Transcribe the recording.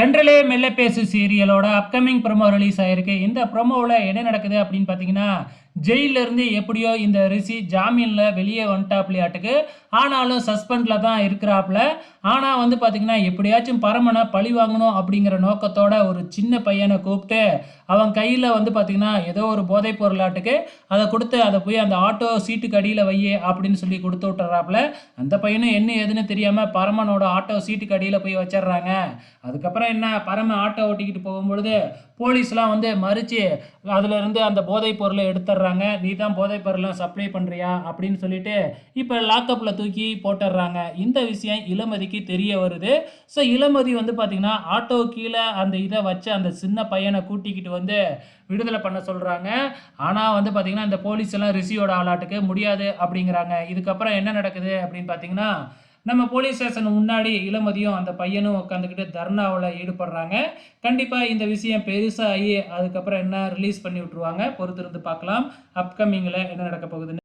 தென்றலே மெல்ல பேசு சீரியலோட அப்கமிங் ப்ரோமோ ரிலீஸ் ஆயிருக்கு. இந்த ப்ரோமோவில் என்ன நடக்குது அப்படின்னு பார்த்தீங்கன்னா ஜெயிலிருந்து இருந்து எப்படியோ இந்த ரிஷி ஜாமீனில் வெளியே வந்துட்டாப்லையாட்டுக்கு. ஆனாலும் சஸ்பெண்டில் தான் இருக்கிறாப்புல ஆனால் வந்து பார்த்தீங்கன்னா எப்படியாச்சும் பரமனை பழி வாங்கணும் அப்படிங்கிற நோக்கத்தோட ஒரு சின்ன பையனை கூப்பிட்டு அவன் கையில் வந்து பார்த்திங்கன்னா ஏதோ ஒரு போதைப் பொருளாட்டுக்கு அதை கொடுத்து அதை போய் அந்த ஆட்டோ சீட்டுக்கு அடியில் வையே அப்படின்னு சொல்லி கொடுத்து விட்டுறாப்புல அந்த பையனும் என்ன ஏதுன்னு தெரியாமல் பரமனோட ஆட்டோ சீட்டுக்கு அடியில் போய் வச்சிடுறாங்க. அதுக்கப்புறம் என்ன பரம ஆட்டோ ஓட்டிக்கிட்டு போகும்பொழுது போலீஸ்லாம் வந்து மறித்து அதிலிருந்து அந்த போதைப் பொருளை எடுத்துடுறாங்க. நீ தான் போதைப் பொருளை சப்ளை பண்ணுறியா அப்படின்னு சொல்லிட்டு இப்போ லாக்கப்பில் தூக்கி போட்டுடுறாங்க. இந்த விஷயம் இளமதிக்கு தெரிய வருது. ஸோ இளமதி வந்து பார்த்திங்கன்னா ஆட்டோ கீழே அந்த இதை வச்சு அந்த சின்ன பையனை கூட்டிக்கிட்டு வந்து விடுதலை பண்ண சொல்கிறாங்க ஆனால் வந்து பார்த்திங்கன்னா இந்த போலீஸ் எல்லாம் ரிஷியோட ஆளாட்டுக்கு முடியாது அப்படிங்கிறாங்க. இதுக்கப்புறம் என்ன நடக்குது அப்படின்னு பார்த்தீங்கன்னா நம்ம போலீஸ் ஸ்டேஷன் முன்னாடி இளமதியும் அந்த பையனும் உட்காந்துக்கிட்டு தர்ணாவில் ஈடுபடுறாங்க. கண்டிப்பாக இந்த விஷயம் பெருசாகி அதுக்கப்புறம் என்ன ரிலீஸ் பண்ணி விட்ருவாங்க பொறுத்திருந்து பார்க்கலாம். அப்கமிங்கில் என்ன நடக்க போகுதுன்னு